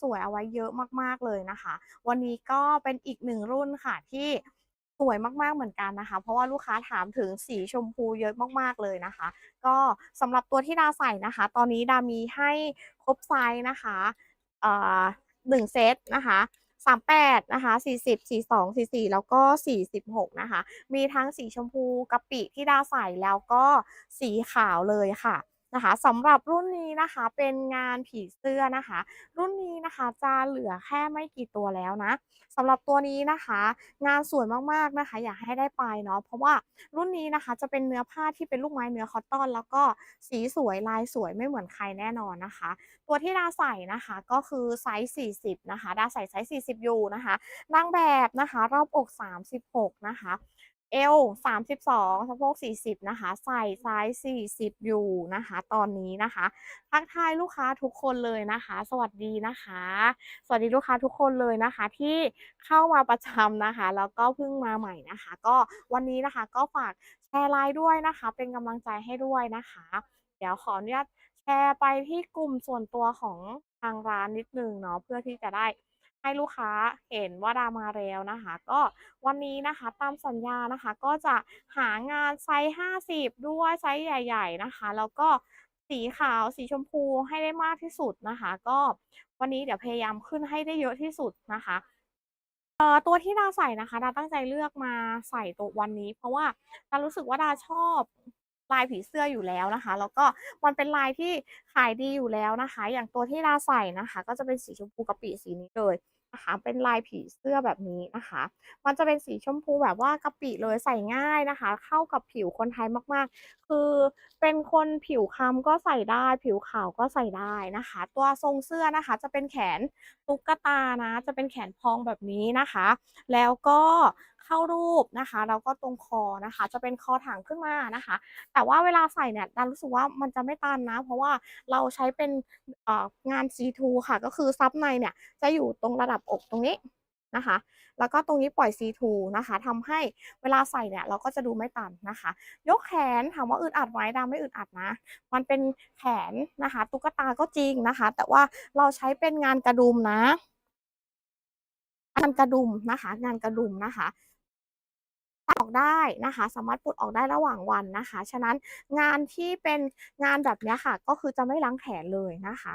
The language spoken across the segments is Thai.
สวยๆเอาไว้เยอะมากๆเลยนะคะ วันนี้ก็เป็นอีกหนึ่งรุ่นค่ะที่สวยมากๆเหมือนกันนะคะ เพราะว่าลูกค้าถามถึงสีชมพูเยอะมากๆเลยนะคะ ก็สำหรับตัวที่ดาใส่นะคะ ตอนนี้ดามีให้ครบไซส์นะคะเอ่อหนึ่งเซตนะคะ38นะคะ40 42 44แล้วก็46นะคะ มีทั้งสีชมพูกะปิที่ดาใส่แล้วก็สีขาวเลยค่ะ นะคะสำหรับรุ่นนี้นะคะเป็นงานผีเสื้อนะคะ รุ่นนี้นะคะจะเหลือแค่ไม่กี่ตัวแล้วนะสำหรับตัวนี้นะคะ งานสวยมากๆนะคะ อยากให้ได้ไปเนาะเพราะว่ารุ่นนี้นะคะจะเป็นเนื้อผ้าที่เป็นลูกไม้เนื้อคอตตอน แล้วก็สีสวยลายสวยไม่เหมือนใครแน่นอนนะคะ ตัวที่ดาใส่นะคะก็คือไซส์ 40 นะคะ ดาใส่ไซส์ 40อยู่นะคะนางแบบนะคะรอบอก 36 นะคะ เอว32สะโพก40นะคะ ใส่ไซส์40อยู่นะคะ ตอนนี้นะคะทักทายลูกค้าทุกคนเลยนะคะ สวัสดีนะคะ สวัสดีลูกค้าทุกคนเลยนะคะ ที่เข้ามาประจำนะคะ แล้วก็เพิ่งมาใหม่นะคะ ก็วันนี้นะคะก็ฝากแชร์ไลน์ด้วยนะคะ เป็นกำลังใจให้ด้วยนะคะ เดี๋ยวขออนุญาตแชร์ไปที่กลุ่มส่วนตัวของทางร้านนิดนึงเนาะเพื่อที่จะได้ ให้ลูกค้าเห็นว่าดามาแล้วนะคะ ก็วันนี้นะคะตามสัญญานะคะ ก็จะหางานไซส์ 50 ด้วยไซส์ใหญ่ ๆนะคะ แล้วก็สีขาวสีชมพูให้ได้มากที่สุดนะคะ ก็วันนี้เดี๋ยวพยายามขึ้นให้ได้เยอะที่สุดนะคะเอ่อตัวที่ดาใส่นะคะดาตั้งใจเลือกมาใส่ตัววันนี้ เพราะว่าดารู้สึกว่าดาชอบลายผีเสื้ออยู่แล้วนะคะ แล้วก็มันเป็นลายที่ขายดีอยู่แล้วนะคะ อย่างตัวที่ดาใส่นะคะ ก็จะเป็นสีชมพูกะปิสีนี้เลย นะคะ เป็นลายผีเสื้อแบบนี้นะคะ มันจะเป็นสีชมพูแบบว่ากะปิเลยใส่ง่ายนะคะ เข้ากับผิวคนไทยมากๆ คือเป็นคนผิวคล้ำก็ใส่ได้ ผิวขาวก็ใส่ได้นะคะ ตัวทรงเสื้อนะคะจะเป็นแขนตุ๊กตานะ จะเป็นแขนพองแบบนี้นะคะ แล้วก็ เข้ารูปนะคะ แล้วก็ตรงคอนะคะ จะเป็นคอถังขึ้นมานะคะ แต่ว่าเวลาใส่เนี่ยดารู้สึกว่ามันจะไม่ตันนะ เพราะว่าเราใช้เป็นงาน C2 ค่ะ ก็คือซับในเนี่ยจะอยู่ตรงระดับอกตรงนี้นะคะ แล้วก็ตรงนี้ปล่อย C2 นะคะทำให้เวลาใส่เนี่ยเราก็จะดูไม่ตันนะคะ ยกแขนถามว่าอึดอัดไหมดาไม่อึดอัดนะ มันเป็นแขนนะคะ ตุ๊กตาก็จริงนะคะ แต่ว่าเราใช้เป็นงานกระดุมนะงานกระดุมนะคะ งานกระดุมนะคะ ออกได้นะคะ สามารถปลดออกได้ระหว่างวันนะคะ ฉะนั้นงานที่เป็นงานแบบนี้ค่ะ ก็คือจะไม่ล้างแขนเลยนะคะ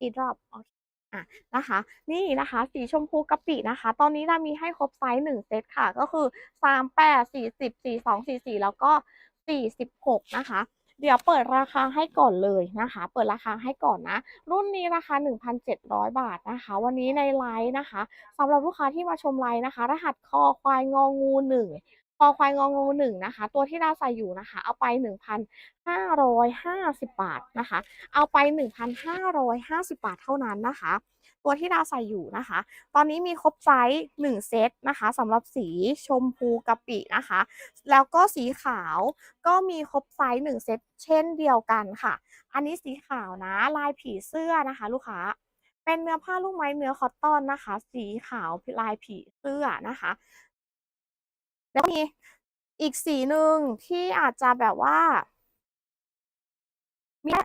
อีดรอปโอเคอะนะคะ นี่นะคะสีชมพูกะปินะคะ ตอนนี้เรามีให้ครบไซส์1เซตค่ะ ก็คือ38 40 42 44แล้วก็46นะคะเดี๋ยวเปิดราคาให้ก่อนเลยนะคะ เปิดราคาให้ก่อนนะ รุ่นนี้ราคา 1,700 บาทนะคะ วันนี้ในไลฟ์นะคะสำหรับลูกค้าที่มาชมไลฟ์นะคะ รหัสคอควายงองูหนึ่ง คอควายงองูหนึ่งนะคะ ตัวที่เราใส่อยู่นะคะ เอาไป 1,550 บาทนะคะ เอาไป 1,550 บาทเท่านั้นนะคะ ตัวที่ดาใส่อยู่นะคะ ตอนนี้มีครบไซส์1เซตนะคะสำหรับสีชมพูกะปินะคะ แล้วก็สีขาวก็มีครบไซส์1เซตเช่นเดียวกันค่ะ อันนี้สีขาวนะลายผีเสื้อนะคะ ลูกค้าเป็นเนื้อผ้าลูกไม้เนื้อคอตตอนนะคะ สีขาวลายผีเสื้อนะคะ แล้วก็มีอีกสีหนึ่งที่อาจจะแบบว่า มีแค่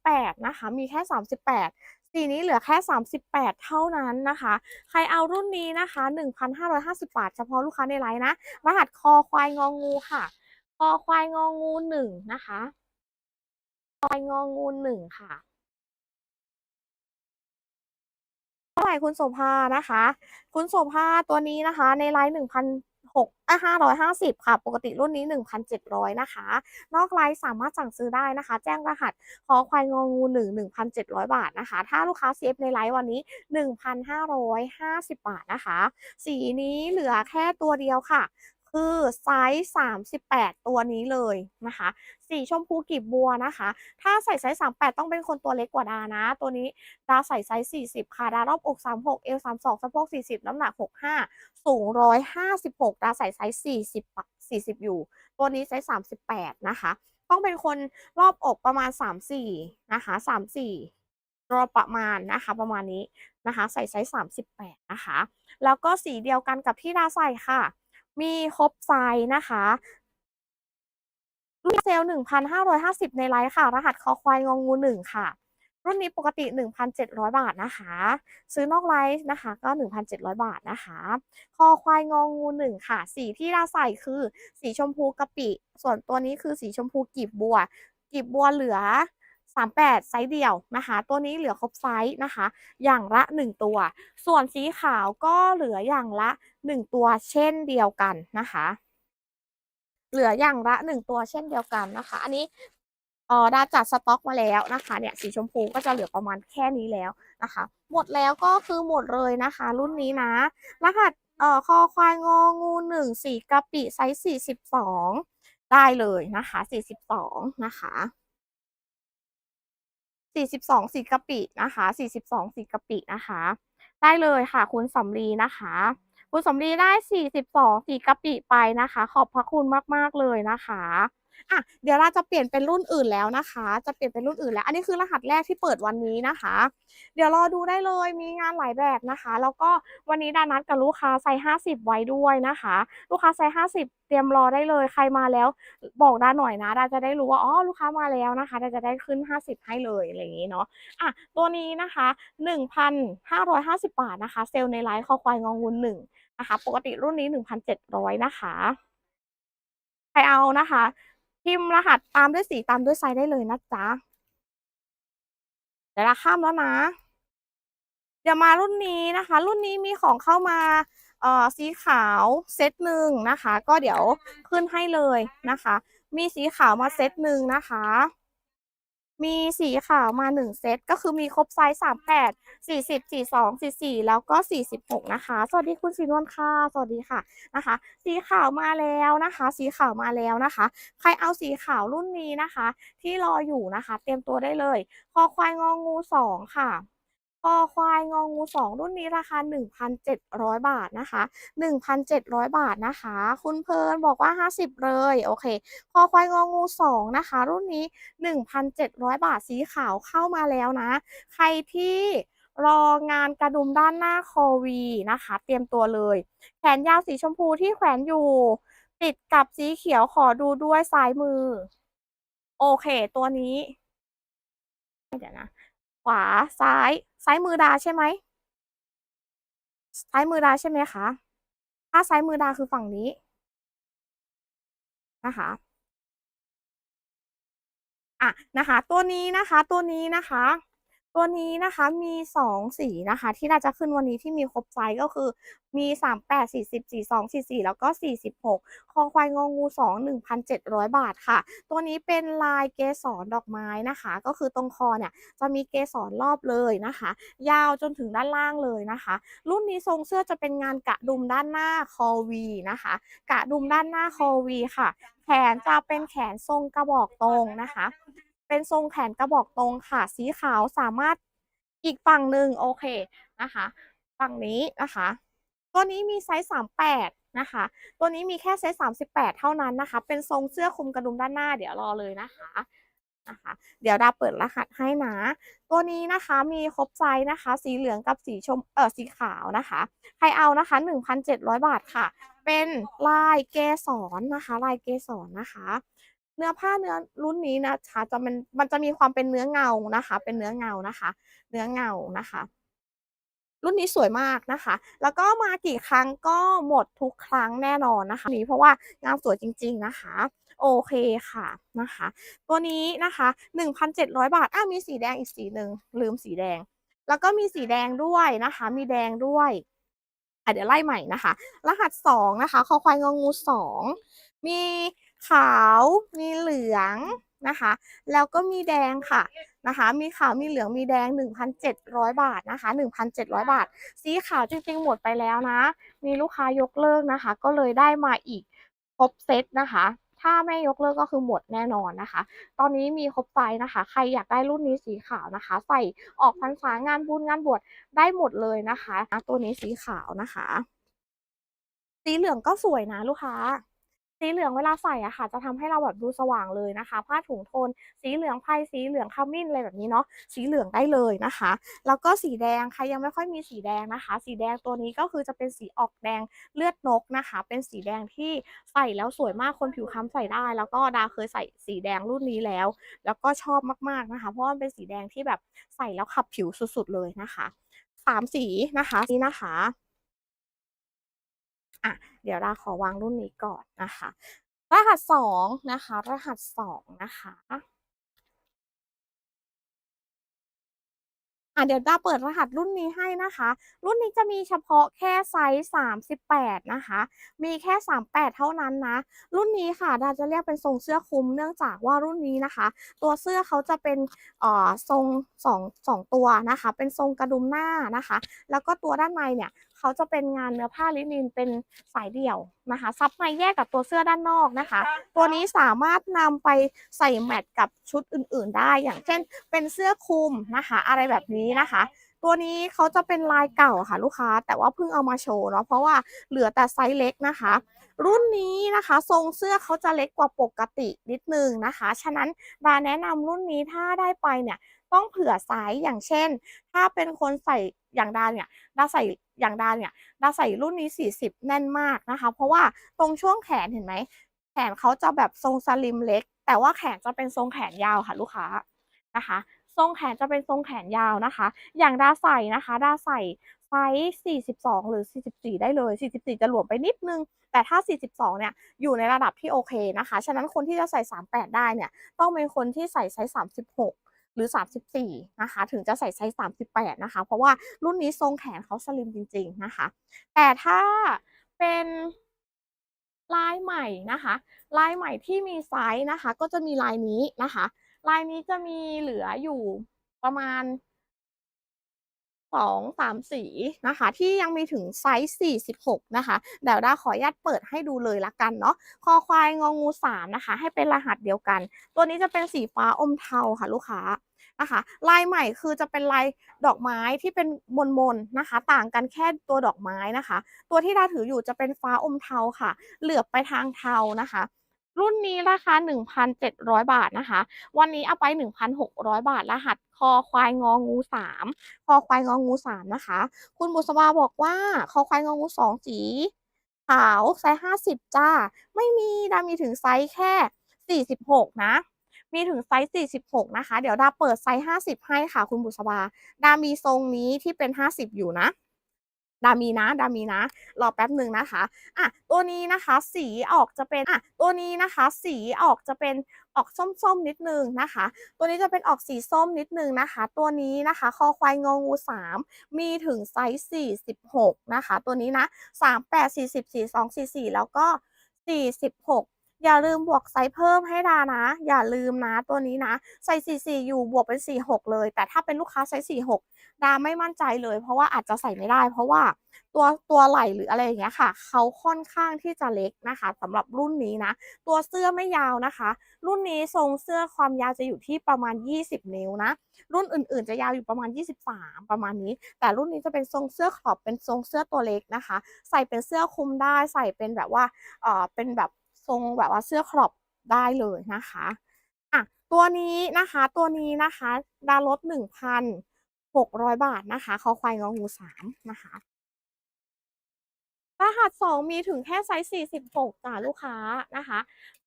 38นะคะ มีแค่38สีนี้เหลือแค่ 38 เท่านั้นนะคะ ใครเอารุ่นนี้นะคะ 1,550 บาท เฉพาะลูกค้าในไลน์นะ รหัสคอควายงองูค่ะ คอควายงองูหนึ่งนะคะ ควายงองูหนึ่งค่ะเท่าไหร่คุณโสภานะคะ คุณโสภาตัวนี้นะคะ ในไลน์ หกอะห้าร้อยห้าสิบค่ะ ปกติรุ่นนี้หนึ่งพันเจ็ดร้อยนะคะ นอกไลน์สามารถสั่งซื้อได้นะคะ แจ้งรหัสขอควายงองูหนึ่งหนึ่งพันเจ็ดร้อยบาทนะคะ ถ้าลูกค้า CF ในไลฟ์วันนี้หนึ่งพันห้าร้อยห้าสิบบาทนะคะ สีนี้เหลือแค่ตัวเดียวค่ะ คือไซส์ 38 ตัวนี้เลยนะคะ สีชมพูกีบบัวนะคะ ถ้าใส่ไซส์ 38 ต้องเป็นคนตัวเล็กกว่าดานะ ตัวนี้ดาใส่ไซส์ 40 ค่ะ ดารอบอก 36 เอว 32 สะโพก 40 น้ำหนัก 65 สูง 156 ดาใส่ไซส์ 40 40 อยู่ ตัวนี้ไซส์ 38 นะคะ ต้องเป็นคนรอบอกประมาณ 34 นะคะ 34รอประมาณนะคะประมาณนี้นะคะ ใส่ไซส์38 นะคะ แล้วก็สีเดียวกันกับที่ดาใส่ค่ะ มีครบไซส์นะคะรุ่นเซลล์1,550 ในไลฟ์ค่ะ รหัสคอควายงองูหนึ่งค่ะ รุ่นนี้ปกติ 1,700 บาทนะคะ ซื้อนอกไลฟ์นะคะ ก็ 1,700 บาทนะคะ คอควายงองูหนึ่งค่ะ สีที่เราใส่คือสีชมพูกะปิ ส่วนตัวนี้คือสีชมพูกีบบัว กีบบัวเหลือ 38 ไซส์เดียวนะคะ ตัวนี้เหลือครบไซส์นะคะ อย่างละ 1 ตัว ส่วนสีขาวก็เหลืออย่างละ 1 ตัวเช่นเดียวกันนะคะ เหลืออย่างละ 1 ตัวเช่นเดียวกันนะคะ อันนี้ออดาจัดสต็อกมาแล้วนะคะเนี่ยสีชมพูก็จะเหลือประมาณแค่นี้แล้วนะคะ หมดแล้วก็คือหมดเลยนะคะ รุ่นนี้นะรหัสเอ่อคอควายงองูหนึ่งสีกะปิไซส์42ได้เลยนะคะ42นะคะ 42 สีกะปินะคะ 42 สีกะปินะคะ ได้เลยค่ะ คุณสำลีนะคะ คุณสำลีได้ 42 สีกะปิไปนะคะ ขอบพระคุณมาก ๆ เลยนะคะ อะเดี๋ยวเราจะเปลี่ยนเป็นรุ่นอื่นแล้วนะคะ จะเปลี่ยนเป็นรุ่นอื่นแล้ว อันนี้คือรหัสแรกที่เปิดวันนี้นะคะ เดี๋ยวรอดูได้เลยมีงานหลายแบบนะคะ แล้วก็วันนี้ดานัดกับลูกค้าไซส์50ไว้ด้วยนะคะ ลูกค้าไซส์50เตรียมรอได้เลยใครมาแล้วบอกดาหน่อยนะดาจะได้รู้ว่าอ๋อลูกค้ามาแล้วนะคะดาจะได้ขึ้น 50 ให้เลยอะไรอย่างงี้เนาะอะตัวนี้นะคะ 1,550 บาทนะคะ เซลล์ในไลฟ์คอควายงองูหนึ่งนะคะ ปกติรุ่นนี้ 1,700 นะคะ ใครเอานะคะ พิมพ์รหัสตามด้วยสีตามด้วยไซส์ได้เลยนะจ๊ะเดี๋ยวเราข้ามแล้วนะ เดี๋ยวมารุ่นนี้นะคะ รุ่นนี้มีของเข้ามาเอ่อสีขาวเซตหนึ่งนะคะ ก็เดี๋ยวขึ้นให้เลยนะคะ มีสีขาวมาเซตหนึ่งนะคะ มีสีขาวมา 1 เซต ก็คือมีครบไซส์38 40 42 44 แล้วก็ 46 นะคะ สวัสดีคุณสีนวลค่ะ สวัสดีค่ะนะคะ สีขาวมาแล้วนะคะ สีขาวมาแล้วนะคะ ใครเอาสีขาวรุ่นนี้นะคะ ที่รออยู่นะคะ เตรียมตัวได้เลย คอควายงองู 2 ค่ะ คอควายงองู2รุ่นนี้ราคา 1,700 บาทนะคะ 1,700 บาทนะคะ คุณเพลินบอกว่า 50 เลย โอเค คอควายงองู2นะคะ รุ่นนี้ 1,700 บาทสีขาวเข้ามาแล้วนะ ใครที่รองานกระดุมด้านหน้าคอวีนะคะ เตรียมตัวเลย แขนยาวสีชมพูที่แขวนอยู่ ติดกับสีเขียวขอดูด้วยซ้ายมือ โอเค ตัวนี้ เดี๋ยวนะ ขวาซ้าย ซ้ายมือดาใช่ไหมซ้ายมือดาใช่ไหมคะถ้าซ้ายมือดาคือฝั่งนี้นะคะอะนะคะ ตัวนี้นะคะ ตัวนี้นะคะ ตัวนี้นะคะมี 2 สีนะคะ ที่เราจะขึ้นวันนี้ที่มีครบไซส์ก็คือมี 38 40 42 44 แล้วก็ 46 คอควายงองู 2 1,700 บาทค่ะ ตัวนี้เป็นลายเกสรดอกไม้นะคะ ก็คือตรงคอเนี่ยจะมีเกสรรอบเลยนะคะ ยาวจนถึงด้านล่างเลยนะคะ รุ่นนี้ทรงเสื้อจะเป็นงานกระดุมด้านหน้าคอวีนะคะกระดุมด้านหน้าคอวีค่ะ แขนจะเป็นแขนทรงกระบอกตรงนะคะ เป็นทรงแขนกระบอกตรงค่ะ สีขาวสามารถอีกฝั่งหนึ่งโอเคนะคะ ฝั่งนี้นะคะ ตัวนี้มีไซส์38นะคะ ตัวนี้มีแค่ไซส์38 เท่านั้นนะคะ เป็นทรงเสื้อคลุมกระดุมด้านหน้าเดี๋ยวรอเลยนะคะนะคะ เดี๋ยวดาเปิดรหัสให้นะ ตัวนี้นะคะมีครบไซส์นะคะ สีเหลืองกับสีชมเออสีขาวนะคะ ใครเอานะคะ 1,700 บาทค่ะ เป็นลายเกสรนะคะ ลายเกสรนะคะ เนื้อผ้าเนื้อรุ่นนี้นะคะจะมันมันจะมีความเป็นเนื้อเงานะคะ เป็นเนื้อเงานะคะ เนื้อเงานะคะ รุ่นนี้สวยมากนะคะ แล้วก็มากี่ครั้งก็หมดทุกครั้งแน่นอนนะคะ นี้เพราะว่างานสวยจริง ๆนะคะ โอเคค่ะนะคะ ตัวนี้นะคะ 1,700 บาทอ้ามีสีแดงอีกสีหนึ่งลืมสีแดง แล้วก็มีสีแดงด้วยนะคะ มีแดงด้วยอะเดี๋ยวไล่ใหม่นะคะ รหัส 2 นะคะคอควายงองู 2 มี ขาวมีเหลืองนะคะ แล้วก็มีแดงค่ะนะคะ มีขาวมีเหลืองมีแดง 1,700 บาทนะคะ 1,700 บาท สีขาวจริงๆหมดไปแล้วนะ มีลูกค้ายกเลิกนะคะ ก็เลยได้มาอีกครบเซตนะคะถ้าไม่ยกเลิกก็คือหมดแน่นอนนะคะ ตอนนี้มีครบไซส์นะคะ ใครอยากได้รุ่นนี้สีขาวนะคะ ใส่ออกพรรษางานบุญงานบวชได้หมดเลยนะคะ ตัวนี้สีขาวนะคะ สีเหลืองก็สวยนะลูกค้า สีเหลืองเวลาใส่อะค่ะ จะทำให้เราแบบดูสว่างเลยนะคะ ผ้าถุงโทน สีเหลืองไพรสีเหลืองขมิ้นอะไรแบบนี้เนาะสีเหลืองได้เลยนะคะ แล้วก็สีแดงใครยังไม่ค่อยมีสีแดงนะคะ สีแดงตัวนี้ก็คือจะเป็นสีออกแดงเลือดนกนะคะ เป็นสีแดงที่ใส่แล้วสวยมากคนผิวคล้ำใส่ได้ แล้วก็ดาเคยใส่สีแดงรุ่นนี้แล้ว แล้วก็ชอบมากๆนะคะ เพราะว่ามันเป็นสีแดงที่แบบใส่แล้วขับผิวสุดๆเลยนะคะ3สีนะคะนี่นะคะอะ เดี๋ยวดาขอวางรุ่นนี้ก่อนนะคะ รหัส2นะคะ รหัส2นะคะอ่าเดี๋ยวดาเปิดรหัสรุ่นนี้ให้นะคะ รุ่นนี้จะมีเฉพาะแค่ไซซ์38 นะคะ มีแค่ 38 เท่านั้นนะ รุ่นนี้ค่ะดาจะเรียกเป็นทรงเสื้อคลุมเนื่องจากว่ารุ่นนี้นะคะ ตัวเสื้อเขาจะเป็นเอ่อทรง2 2ตัวนะคะ เป็นทรงกระดุมหน้านะคะ แล้วก็ตัวด้านในเนี่ย เขาจะเป็นงานเนื้อผ้าลินินเป็นสายเดี่ยวนะคะซับในแยกกับตัวเสื้อด้านนอกนะคะ ตัวนี้สามารถนำไปใส่แมตช์กับชุดอื่น ๆ ได้ อย่างเช่น เป็นเสื้อคลุมนะคะ อะไรแบบนี้นะคะ ตัวนี้เขาจะเป็นลายเก่าค่ะลูกค้า แต่ว่าเพิ่งเอามาโชว์เนาะเพราะว่าเหลือแต่ไซส์เล็กนะคะ รุ่นนี้นะคะทรงเสื้อเขาจะเล็กกว่าปกตินิดหนึ่งนะคะ ฉะนั้นดาแนะนำรุ่นนี้ถ้าได้ไปเนี่ย ต้องเผื่อไซซ์อย่างเช่น ถ้าเป็นคนใส่อย่างดาเนี่ยดาใส่อย่างดาเนี่ยดาใส่รุ่นนี้ 40 แน่นมากนะคะ เพราะว่าตรงช่วงแขนเห็นไหมแขนเขาจะแบบทรงสลิมเล็ก แต่ว่าแขนจะเป็นทรงแขนยาวค่ะลูกค้านะคะ ทรงแขนจะเป็นทรงแขนยาวนะคะ อย่างดาใส่นะคะดาใส่ไซซ์42 หรือ 44 ได้เลย 44 จะหลวมไปนิดนึง แต่ถ้า 42 เนี่ย อยู่ในระดับที่โอเคนะคะ ฉะนั้นคนที่จะใส่ 38 ได้เนี่ย ต้องเป็นคนที่ใส่ไซซ์36 หรือ 34 นะคะ ถึงจะใส่ไซซ์38 นะคะ เพราะว่ารุ่นนี้ทรงแขนเขาสลิมจริง ๆ นะคะ แต่ถ้าเป็นลายใหม่นะคะ ลายใหม่ที่มีไซซ์นะคะ ก็จะมีลายนี้นะคะ ลายนี้จะมีเหลืออยู่ประมาณ2-3สีนะคะ ที่ยังมีถึงไซซ์46นะคะเดี๋ยวดาขออนุญาตเปิดให้ดูเลยล้วกันเนาะคอควายงองู3นะคะ ให้เป็นรหัสเดียวกัน ตัวนี้จะเป็นสีฟ้าอมเทาค่ะลูกค้า นะคะ ลายใหม่คือจะเป็นลายดอกไม้ที่เป็นมนๆนะคะ ต่างกันแค่ตัวดอกไม้นะคะ ตัวที่ดาถืออยู่จะเป็นฟ้าอมเทาค่ะ เหลือบไปทางเทานะคะรุ่นนี้ราคา 1,700 บาทนะคะ วันนี้เอาไป 1,600 บาท รหัสคอควายงองู3คอควายงองู3นะคะ คุณบุษบาบอกว่าคอควายงองู2สีขาวไซซ์50 จ้ะไม่มีดามีถึงไซซ์แค่ 46 นะ มีถึงไซซ์46 นะคะ เดี๋ยวดาเปิดไซซ์50 ให้ค่ะ คุณบุษบา ดามีทรงนี้ที่เป็น 50 อยู่นะดามีนะดามีนะรอแป๊บหนึ่งนะคะอะตัวนี้นะคะสีออกจะเป็นอะตัวนี้นะคะสีออกจะเป็นออกส้มๆนิดนึงนะคะ ตัวนี้จะเป็นออกสีส้มนิดนึงนะคะ ตัวนี้นะคะคอควายงองู3มีถึงไซซ์46นะคะ ตัวนี้นะ38 40 42 44แล้วก็46 อย่าลืมบวกไซซ์เพิ่มให้ดานะ อย่าลืมนะตัวนี้นะใส่44อยู่บวกเป็น46เลย แต่ถ้าเป็นลูกค้าไซซ์46ดาไม่มั่นใจเลย เพราะว่าอาจจะใส่ไม่ได้ เพราะว่าตัวตัวไหล่หรืออะไรอย่างเงี้ยค่ะ เขาค่อนข้างที่จะเล็กนะคะสำหรับรุ่นนี้นะ ตัวเสื้อไม่ยาวนะคะ รุ่นนี้ทรงเสื้อความยาวจะอยู่ที่ประมาณ 20 นิ้วนะ รุ่นอื่นๆ จะยาวอยู่ประมาณ 23 ประมาณนี้ แต่รุ่นนี้จะเป็นทรงเสื้อครอปเป็นทรงเสื้อตัวเล็กนะคะ ใส่เป็นเสื้อคลุมได้ใส่เป็นแบบว่าเออเป็นแบบ ทรงแบบว่าเสื้อครอปได้เลยนะคะอะตัวนี้นะคะตัวนี้นะคะดาลด1,600บาทนะคะคอควายงองู3นะคะรหัส2มีถึงแค่ไซซ์46จ้ะลูกค้านะคะ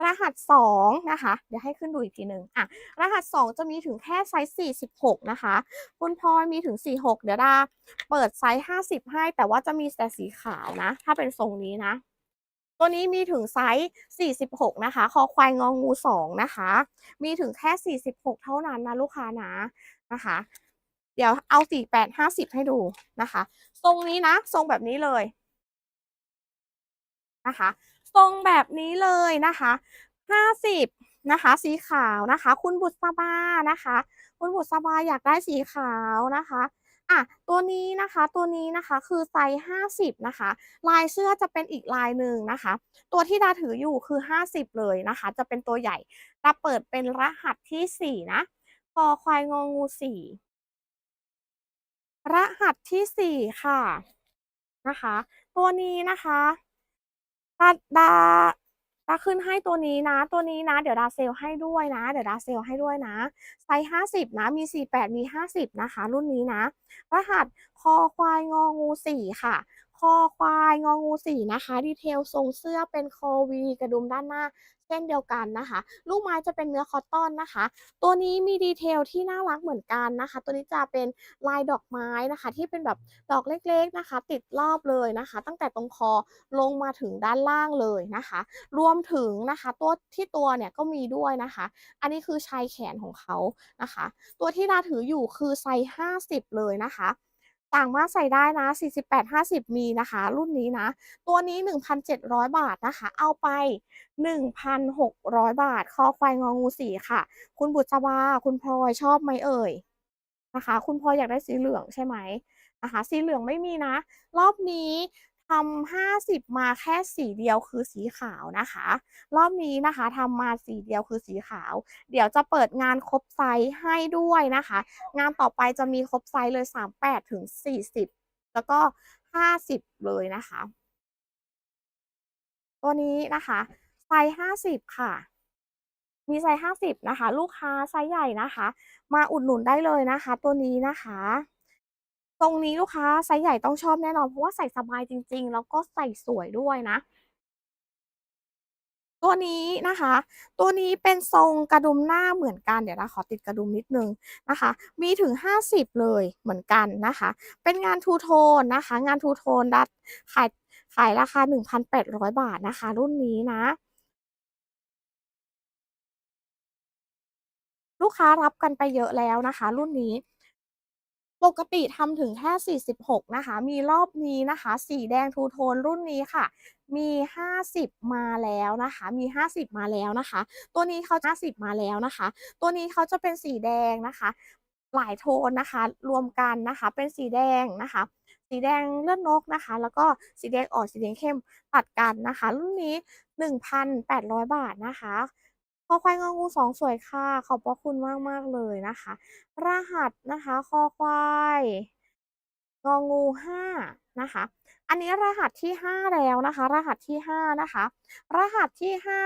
รหัส2นะคะ เดี๋ยวให้ขึ้นดูอีกทีหนึ่งอะรหัส2จะมีถึงแค่ไซซ์46นะคะคุณพลอยมีถึง46เดี๋ยวดาเปิดไซซ์50ให้แต่ว่าจะมีแต่สีขาวนะ ถ้าเป็นทรงนี้นะ ตัวนี้มีถึงไซซ์46 นะคะ คอควายงองู 2 นะคะ มีถึงแค่ 46 เท่านั้นนะลูกค้านะนะคะ เดี๋ยวเอา 48 50 ให้ดูนะคะ ทรงนี้นะ ทรงแบบนี้เลยนะคะ ทรงแบบนี้เลยนะคะ 50 นะคะ สีขาวนะคะ คุณบุษบานะคะ คุณบุษบาอยากได้สีขาวนะคะ อะตัวนี้นะคะตัวนี้นะคะคือไซซ์50นะคะ ลายเสื้อจะเป็นอีกลายหนึ่งนะคะ ตัวที่ดาถืออยู่คือ 50 เลยนะคะ จะเป็นตัวใหญ่ดาเปิดเป็นรหัสที่ 4 นะคอควายงองู4รหัสที่ 4 ค่ะนะคะ ตัวนี้นะคะดาดา ตาขึ้นให้ตัวนี้นะ ตัวนี้นะ เดี๋ยวดาเซลให้ด้วยนะ เดี๋ยวดาเซลให้ด้วยนะ ไซส์ห้าสิบนะ มีสี่แปดมีห้าสิบนะคะ รุ่นนี้นะ รหัสคอควายงองูสี่ค่ะ คอควายงองูสี่นะคะ ดีเทลทรงเสื้อเป็นคอวีกระดุมด้านหน้า ช่นเดียวกันนะคะ ลูกไม้จะเป็นเนื้อคอตตอนนะคะ ตัวนี้มีดีเทลที่น่ารักเหมือนกันนะคะ ตัวนี้จะเป็นลายดอกไม้นะคะ ที่เป็นแบบดอกเล็กๆนะคะ ติดรอบเลยนะคะ ตั้งแต่ตรงคอลงมาถึงด้านล่างเลยนะคะ รวมถึงนะคะตัวที่ตัวเนี่ยก็มีด้วยนะคะ อันนี้คือชายแขนของเขานะคะ ตัวที่ดาถืออยู่คือไซส์50 เลยนะคะ ต่างมาใส่ได้นะ 48 50 มีนะคะ รุ่นนี้นะ ตัวนี้ 1,700 บาทนะคะ เอาไป 1,600 บาท คอควายงองูสีค่ะ คุณบุษบาคุณพลอยชอบไหมเอ่ยนะคะ คุณพลอยอยากได้สีเหลืองใช่ไหมนะคะ สีเหลืองไม่มีนะ รอบนี้ ทำ50 มาแค่สีเดียวคือสีขาวนะคะ รอบนี้นะคะทำมาสีเดียวคือสีขาว เดี๋ยวจะเปิดงานครบไซส์ให้ด้วยนะคะ งานต่อไปจะมีครบไซส์เลย 38 ถึง 40 แล้วก็ 50 เลยนะคะ ตัวนี้นะคะไซส์ 50 ค่ะ มีไซส์ 50 นะคะ ลูกค้าไซส์ใหญ่นะคะ มาอุดหนุนได้เลยนะคะ ตัวนี้นะคะ ตรงนี้ลูกค้าไซส์ใหญ่ต้องชอบแน่นอน เพราะว่าใส่สบายจริง ๆ แล้วก็ใส่สวยด้วยนะ ตัวนี้นะคะ ตัวนี้เป็นทรงกระดุมหน้าเหมือนกันเดี๋ยวเราขอติดกระดุมนิดนึงนะคะ มีถึง 50 เลยเหมือนกันนะคะ เป็นงานทูโทนนะคะ งานทูโทนดัดขายขายราคา 1,800 บาทนะคะ รุ่นนี้นะลูกค้ารับกันไปเยอะแล้วนะคะ รุ่นนี้ ปกติทำถึงแค่ 46 นะคะ มีรอบนี้นะคะ สีแดงทูโทนรุ่นนี้ค่ะ มี 50 มาแล้วนะคะ มี 50 มาแล้วนะคะ ตัวนี้เขา50 มาแล้วนะคะ ตัวนี้เขาจะเป็นสีแดงนะคะ หลายโทนนะคะ รวมกันนะคะ เป็นสีแดงนะคะ สีแดงเลือดนกนะคะ แล้วก็สีแดงอ่อน สีแดงเข้มตัดกันนะคะ รุ่นนี้ 1,800 บาทนะคะ คอควายงองู2สวยค่ะ ขอบพระคุณมากๆเลยนะคะ รหัสนะคะคอควายงองู5นะคะ อันนี้รหัสที่5แล้วนะคะ รหัสที่5นะคะ รหัสที่5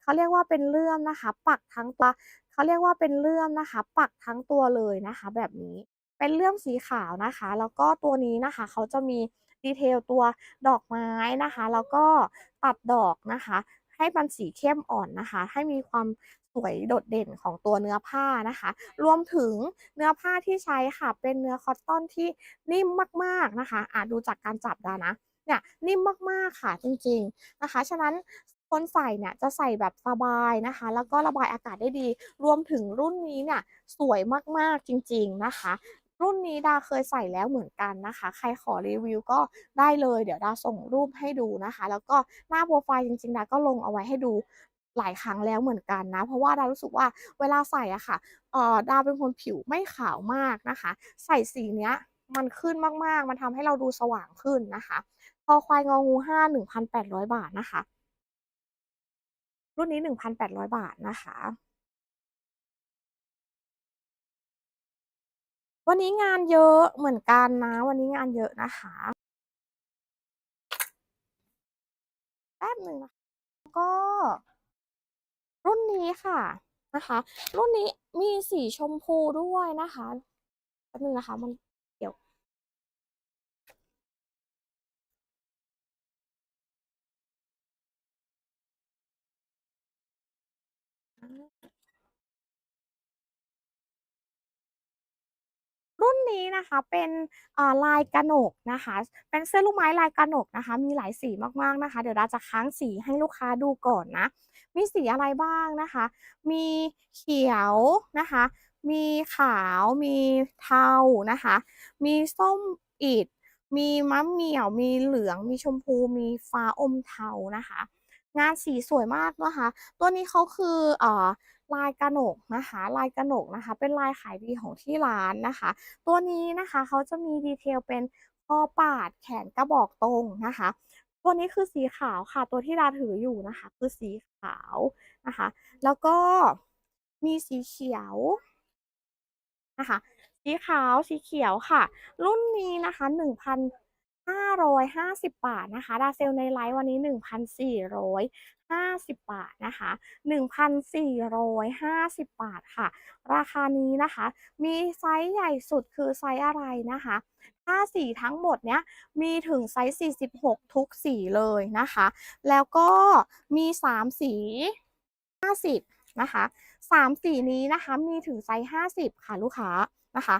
เขาเรียกว่าเป็นเลื่อมนะคะ ปักทั้งตัวเขาเรียกว่าเป็นเลื่อมนะคะ ปักทั้งตัวเลยนะคะ แบบนี้เป็นเลื่อมสีขาวนะคะ แล้วก็ตัวนี้นะคะเขาจะมีดีเทลตัวดอกไม้นะคะ แล้วก็ตัดดอกนะคะ ให้มันสีเข้มอ่อนนะคะ ให้มีความสวยโดดเด่นของตัวเนื้อผ้านะคะ รวมถึงเนื้อผ้าที่ใช้ค่ะ เป็นเนื้อคอตตอนที่นิ่มมากๆนะคะอ่าดูจากการจับดานะเนี่ยนิ่มมากๆค่ะจริงๆนะคะ ฉะนั้นคนใส่เนี่ยจะใส่แบบสบายนะคะ แล้วก็ระบายอากาศได้ดี รวมถึงรุ่นนี้เนี่ยสวยมากๆจริง ๆนะคะ รุ่นนี้ดาเคยใส่แล้วเหมือนกันนะคะ ใครขอรีวิวก็ได้เลย เดี๋ยวดาส่งรูปให้ดูนะคะ แล้วก็หน้าโพรไฟล์จริงๆดาก็ลงเอาไว้ให้ดูหลายครั้งแล้วเหมือนกันนะ เพราะว่าดารู้สึกว่าเวลาใส่อะค่ะเอ่อดาเป็นคนผิวไม่ขาวมากนะคะ ใส่สีเนี้ยมันขึ้นมากๆ มันทำให้เราดูสว่างขึ้นนะคะคอควายงองู5 1,800บาทนะคะ รุ่นนี้1,800บาทนะคะ วันนี้งานเยอะเหมือนกันนะ วันนี้งานเยอะนะคะ แป๊บหนึ่งนะก็ รุ่นนี้ค่ะนะคะ รุ่นนี้มีสีชมพูด้วยนะคะแป๊บหนึ่งนะคะ มัน นี้นะคะเป็นลายกระหนกนะคะ เป็นเสื้อลูกไม้ลายกระหนกนะคะ มีหลายสีมากๆนะคะ เดี๋ยวดาจะค้างสีให้ลูกค้าดูก่อนนะ มีสีอะไรบ้างนะคะ มีเขียวนะคะ มีขาว มีเทานะคะ มีส้มอิฐมีมะเหมี่ยว มีเหลือง มีชมพู มีฟ้าอมเทานะคะ งานสีสวยมากนะคะ ตัวนี้เขาคือเอ่อลายกระหนกนะคะ ลายกระหนกนะคะ เป็นลายขายดีของที่ร้านนะคะ ตัวนี้นะคะเขาจะมีดีเทลเป็นคอปาดแขนกระบอกตรงนะคะ ตัวนี้คือสีขาวค่ะ ตัวที่ดาถืออยู่นะคะ คือสีขาวนะคะ แล้วก็มีสีเขียวนะคะ สีขาวสีเขียวค่ะ รุ่นนี้นะคะ1,000 550 บาทนะคะ ดาเซลในไลฟ์วันนี้ 1,450 บาทนะคะ 1,450 บาทค่ะ ราคานี้นะคะ มีไซส์ใหญ่สุดคือไซส์อะไรนะคะถ้าสีทั้งหมดเนี้ยมีถึงไซส์ 46 ทุกสีเลยนะคะ แล้วก็มี 3 สี 50 นะคะ 3 สีนี้นะคะมีถึงไซส์ 50 ค่ะลูกค้านะคะ